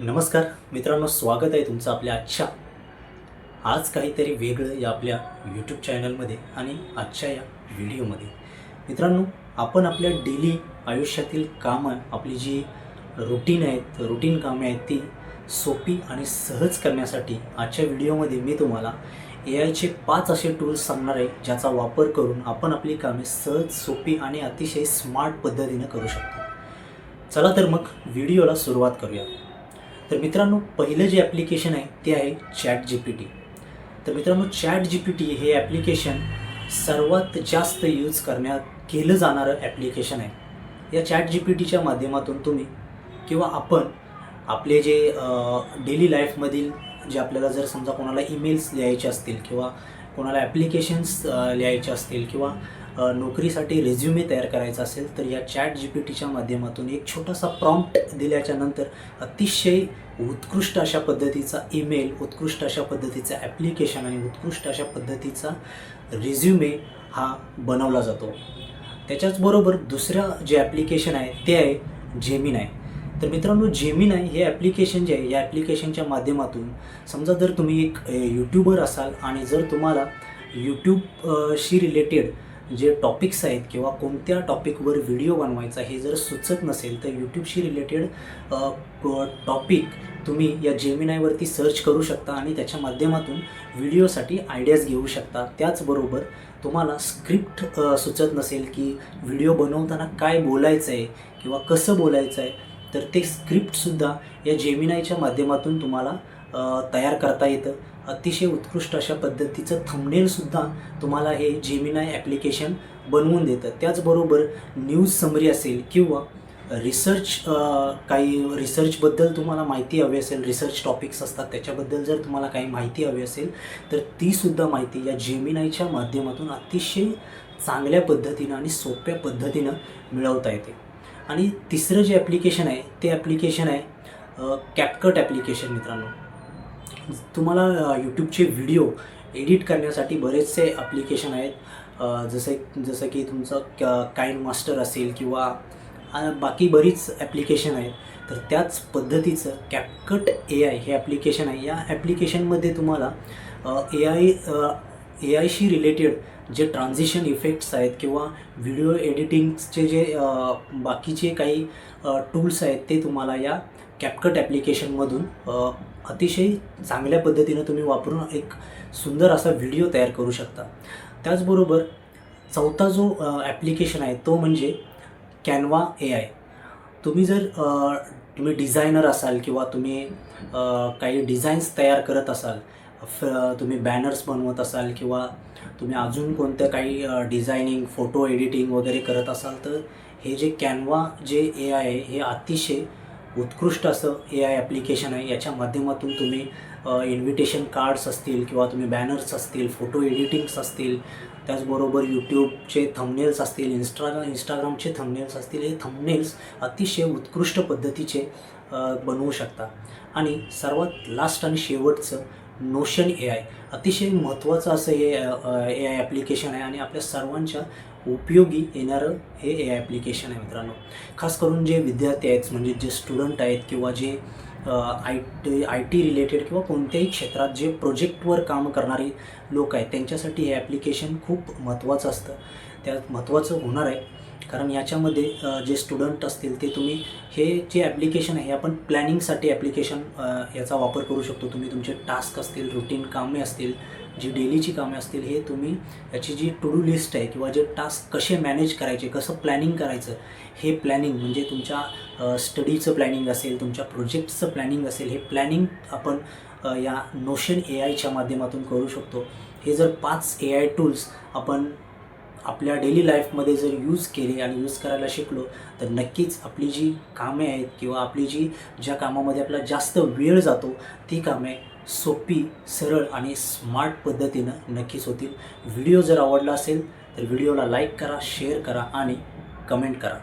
नमस्कार. मित्रांनो स्वागत आहे तुमचं आपल्या आजच्या आज काहीतरी वेगळं या आपल्या यूट्यूब चॅनलमध्ये आणि आजच्या या व्हिडिओमध्ये मित्रांनो आपण आपल्या डेली आयुष्यातील कामं आपली जी रुटीन आहेत रुटीन कामे आहेत ती सोपी आणि सहज करण्यासाठी आजच्या व्हिडिओमध्ये मी तुम्हाला ए आयचे पाच असे टूल्स सांगणार आहे ज्याचा वापर करून आपण आपली कामे सहज सोपी आणि अतिशय स्मार्ट पद्धतीनं करू शकतो. चला तर मग व्हिडिओला सुरुवात करूया. तर मित्रांनो पहिलं जे ॲप्लिकेशन आहे ते आहे चॅट जी पी टी तर मित्रांनो चॅट जी पी टी हे ॲप्लिकेशन सर्वात जास्त यूज करण्यात केलं जाणारं ॲप्लिकेशन आहे. या चॅट जी पी टीच्या माध्यमातून तुम्ही किंवा आपण आपले जे डेली लाईफमधील जे आपल्याला जर समजा कोणाला ईमेल्स लिहायचे असतील किंवा कोणाला ॲप्लिकेशन्स लिहायचे असतील किंवा नोकरीसाठी रेझ्युमे तयार करायचा असेल तर या चॅट जी पी टीच्या माध्यमातून एक छोटासा प्रॉम्प्ट दिल्याच्या नंतर अतिशय उत्कृष्ट अशा पद्धतीचा ईमेल उत्कृष्ट अशा पद्धतीचं ॲप्लिकेशन आणि उत्कृष्ट अशा पद्धतीचा रेझ्युमे हा बनवला जातो. त्याच्याचबरोबर दुसरं जे ॲप्लिकेशन आहे ते आहे जेमिन आहे तर मित्रांनो जेमिन आहे हे ॲप्लिकेशन जे आहे या ॲप्लिकेशनच्या माध्यमातून समजा जर तुम्ही एक यूट्यूबर असाल आणि जर तुम्हाला यूट्यूब शी रिलेटेड जे टॉपिक्स आहेत किंवा कोणत्या टॉपिकवर व्हिडिओ बनवायचा हे जर सुचत नसेल तर यूट्यूबशी रिलेटेड टॉपिक तुम्ही या जेमिनायवरती सर्च करू शकता आणि त्याच्या माध्यमातून व्हिडिओसाठी आयडियाज घेऊ शकता. त्याचबरोबर तुम्हाला स्क्रिप्ट सुचत नसेल की व्हिडिओ बनवताना काय बोलायचं आहे किंवा कसं बोलायचं आहे तर ते स्क्रिप्टसुद्धा या जेमिनायच्या माध्यमातून तुम्हाला तयार करता येतं. अतिशय उत्कृष्ट अशा पद्धतीचं थंबनेलसुद्धा तुम्हाला हे जेमिनाय ॲप्लिकेशन बनवून देतं. त्याचबरोबर न्यूज समरी असेल किंवा रिसर्च काही रिसर्चबद्दल तुम्हाला माहिती हवी असेल रिसर्च टॉपिक्स असतात त्याच्याबद्दल जर तुम्हाला काही माहिती हवी असेल तर तीसुद्धा माहिती या जेमिनायच्या माध्यमातून अतिशय चांगल्या पद्धतीनं आणि सोप्या पद्धतीनं मिळवता येते. आणि तिसरं जे ॲप्लिकेशन आहे ते ॲप्लिकेशन आहे कॅपकट ॲप्लिकेशन मित्रांनो. तुम्हाला यूट्यूबचे व्हिडिओ एडिट करण्यासाठी बरेचसे ॲप्लिकेशन आहेत. जसे जसं की तुमचं क काइन मास्टर असेल किंवा बाकी बरीच ॲप्लिकेशन आहेत. तर त्याच पद्धतीचं कॅपकट ए आय हे ॲप्लिकेशन आहे. या ॲप्लिकेशनमध्ये तुम्हाला ए आय ए आयशी रिलेटेड जे ट्रान्झिशन इफेक्ट्स आहेत किंवा व्हिडिओ एडिटिंगचे जे बाकीचे काही टूल्स आहेत ते तुम्हाला या कॅपकट ॲप्लिकेशनमधून अतिशय चांगल्या पद्धतीनं तुम्ही वापरून एक सुंदर असा व्हिडिओ तयार करू शकता. त्याचबरोबर चौथा जो ॲप्लिकेशन आहे तो म्हणजे कॅनवा ए आय तुम्ही जर तुम्ही डिझायनर असाल किंवा तुम्ही काही डिझाईन्स तयार करत असाल फ तुम्ही बॅनर्स बनवत असाल किंवा तुम्ही अजून कोणत्या काही डिझायनिंग फोटो एडिटिंग वगैरे करत असाल तर हे जे कॅनवा जे ए आय आहे हे अतिशय उत्कृष्ट असं ए आय ॲप्लिकेशन आहे. याच्या माध्यमातून तुम्ही इन्व्हिटेशन कार्ड्स असतील किंवा तुम्ही बॅनर्स असतील फोटो एडिटिंग्स असतील त्याचबरोबर यूट्यूबचे थंबनेल्स असतील इंस्टा इंस्टाग्रामचे थंबनेल्स असतील हे थंबनेल्स अतिशय उत्कृष्ट पद्धतीचे बनवू शकता. आणि सर्वात लास्ट आणि शेवटचं नोशन ए आय अतिशय महत्त्वाचं असं हे ए आय ॲप्लिकेशन आहे आणि आपल्या सर्वांच्या उपयोगी येणारं हे ए आय ॲप्लिकेशन आहे मित्रांनो. खास करून जे विद्यार्थी आहेत म्हणजे जे स्टुडंट आहेत किंवा जे I T I T related किंवा कोणत्याही क्षेत्रात जे प्रोजेक्टवर काम करणारे लोक आहेत त्यांच्यासाठी हे ॲप्लिकेशन खूप महत्त्वाचं असतं. त्यात महत्त्वाचं होणार आहे. कारण याच्यामध्ये जे स्टुडंट असतील ते तुम्ही हे जे ॲप्लिकेशन आहे आपण प्लॅनिंगसाठी ॲप्लिकेशन याचा वापर करू शकतो. तुम्ही तुमचे टास्क असतील रुटीन कामे असतील जी डेलीची कामे असतील हे तुम्ही याची जी टू डू लिस्ट आहे किंवा जे टास्क कसे मॅनेज करायचे कसं प्लॅनिंग करायचं हे प्लॅनिंग म्हणजे तुमच्या स्टडीचं प्लॅनिंग असेल तुमच्या प्रोजेक्टचं प्लॅनिंग असेल हे प्लॅनिंग आपण या नोशन ए आयच्या माध्यमातून करू शकतो. हे जर पाच ए आय टूल्स आपण आपल्या डेली लाईफमध्ये जर यूज केले आणि यूज करायला शिकलो तर नक्कीच आपली जी कामे आहेत किंवा आपली जी ज्या कामामध्ये आपला जास्त वेळ जातो ती कामे सोपी सरळ आणि स्मार्ट पद्धतीनं नक्कीच होतील. व्हिडिओ जर आवडला असेल तर व्हिडिओला लाईक करा शेअर करा आणि कमेंट करा.